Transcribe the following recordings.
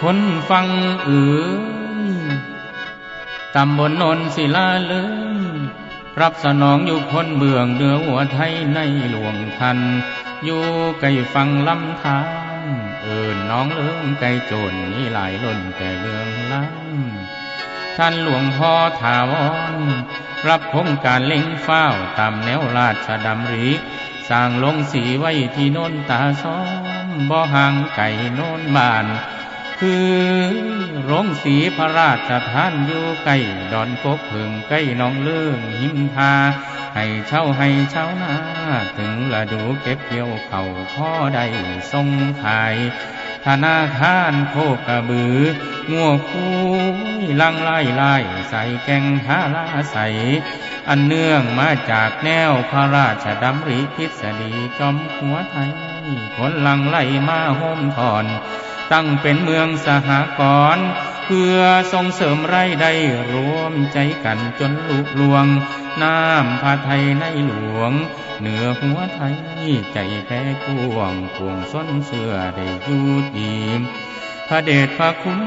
คนฟังเอือตำบลนนศิลาเลืมรับสนองอยู่คนเบืองเดือหัวไทยในหลวงทัน อยู่ไกลฟังลำธารเอินน้องเลื่มไกลโจรนี่หลายล้นแต่เรื่องล้ำท่านหลวงพ่อถาวรรับคงการเล็งเฝ้าตามแนวราชดำริสร้างลงสีไว้ที่โน้นตาซ้อมบ่ห่างไก่โน้นบ้าน คือโรงสีพระราชทานอยู่ใกล้ดอนกบผึ่งใกล้น้องเลื่องหิมทาให้เช่าให้เช่านาถึงละดูเก็บเกี่ยวเข่าพ่อได้ทรงขายธนาคารโคกระบืองัวคู่ลังไล่ไล่ใส่แกงทาลาใส่อันเนื่องมาจากแนวพระราชดำริพิษฎีจอมหัวไทยคนลังไล่มาโฮมถอน ตั้งเป็นเมืองสหกรณ์เพื่อส่งเสริมไรายได้รวมใจกันจนลุลวง น้ำพาไทยในหลวง เหนือหัวไทยใจแพ้กวงกวงส้นเสื้อได้ยูดีมพระเดชพระคุณ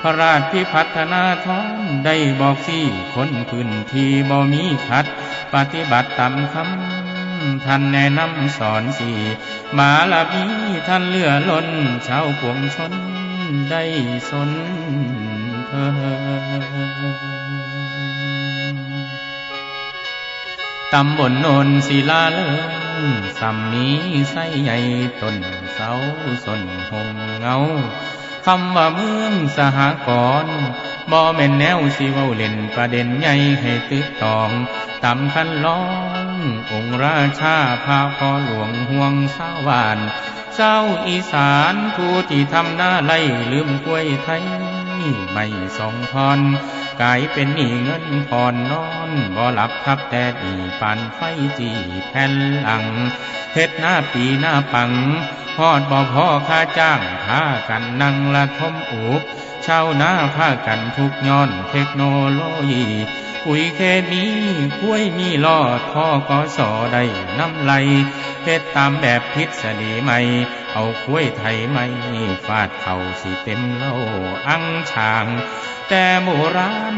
พระราชพิพัฒนาท้องได้บอกสี่คนพื้นที่บ่มีขัด ปฏิบัติตามคำ ท่านแนะนำสอนสี่มาลาบีท่านเลื่อล้นชาวปวงชนได้สนเธอตำบลโนนศิลาเลิงสัมมีไส้ใหญ่ต้นเสาสนหงเงาคำว่าเมืองสหกรณ์ บ่แม่นแนวสิเว้าเล่นประเด็นใหญ่ให้ตึกตองตำคันล้อง องค์ราชาพาพอหลวงห่วงสาวาน เจ้าอีสานผู้ที่ทำหน้าไล่ลืมกล้วยไทย ไม่สองทอนกลายเป็นหนี้เงินผ่อนนอนบ่หลับทับแต่ดีปานไฟจีแผ่นหลังเฮ็ดหน้าปีหน้าปังพอดบ่พ่อค่าจ้างพากันนั่งละทมอุกชาวนาพากันทุกย้อนเทคโนโลยีปุ๋ยเคมีคุ้ยมีลอดพ่อกอสอได้น้ำไหลเฮ็ดตามแบบพิษฎีใหม่ เอาคุ้ยไทยไม่ฟาดเข่าสิเต็มเล่าอังช่าง แต่โบราณ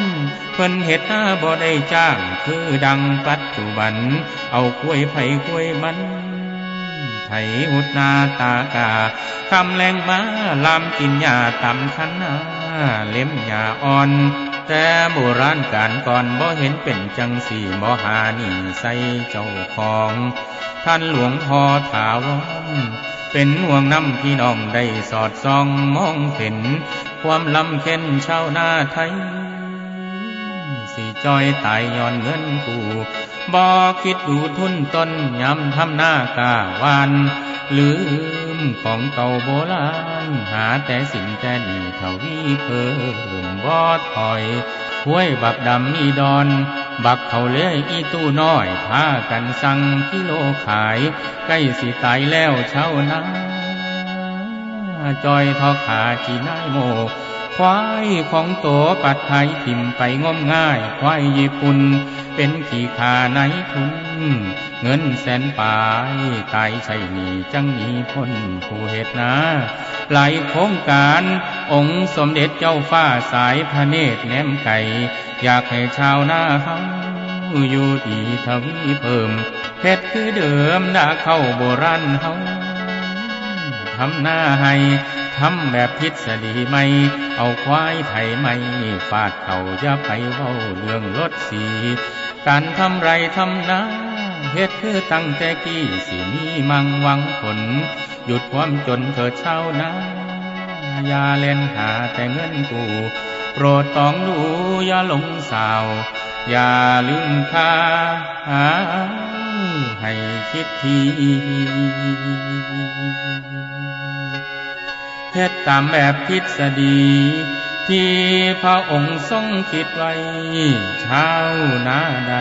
เพิ่นเฮ็ดหน้าบ่ได้จ้าง คือดังปัจจุบัน เอากล้วยไผ่กล้วยมันไถหุดนาตากาคำแรงมาลามกินหญ้าตำคันนาเล็มหญ้าอ่อน แต่โบราณการก่อนบ่เห็นเป็นจังสี่บ่หานี่ใส่เจ้าของ ท่านหลวงพ่อถาวรเป็นห่วงน้ำพี่น้องได้สอดส่องมองเห็น ความลำเค็นชาวนาไทยสิจอยตายย้อนเงินกูบ่คิดดูทุนต้นยำทำหน้ากาวานลืมของเก่าโบราณหาแต่สิ่งแต่นี่เท่าวีเพิ บ่ถอยห้วยบักดำมีดอน บักเขาเลี้ยอีตู้น้อยพากันสั่งกิโลขาย ใกล้สิตายแล้วเช้านาจอยทอขาจีนายโมควายของโตปัดไทยทิมไปงมง่าย ควายญี่ปุ่น เป็นขี่ขาในทุน เงินแสนปาย ตายใช่หนีจังมีพ้นผู้เหตุนาหลายโครงการ องค์สมเด็จเจ้าฟ้าสายพระเนตรแนมไก่ อยากให้ชาวนาเฮาอยู่ดีทวีเพิ่มเพชรคือเดิมนาเข้าโบราณเฮาทำหน้าให้ทำแบบพิษฎีไม่ เอาควายไถไม่ฟาดเข่าอย่าไปเว้าเรื่องรถสี การทำไรทำนาเฮ็ดคือตั้งแต่กี้สิมีมังหวังผล หยุดความจนเถิดเช่านา อย่าเล่นหาแต่เงินกู โปรดต้องดูอย่าหลงสาว อย่าลืมค่าให้คิดทีเฮ็ดตามแบบทฤษฎี ที่พระองค์ทรงคิดไว้ ชาวนาใด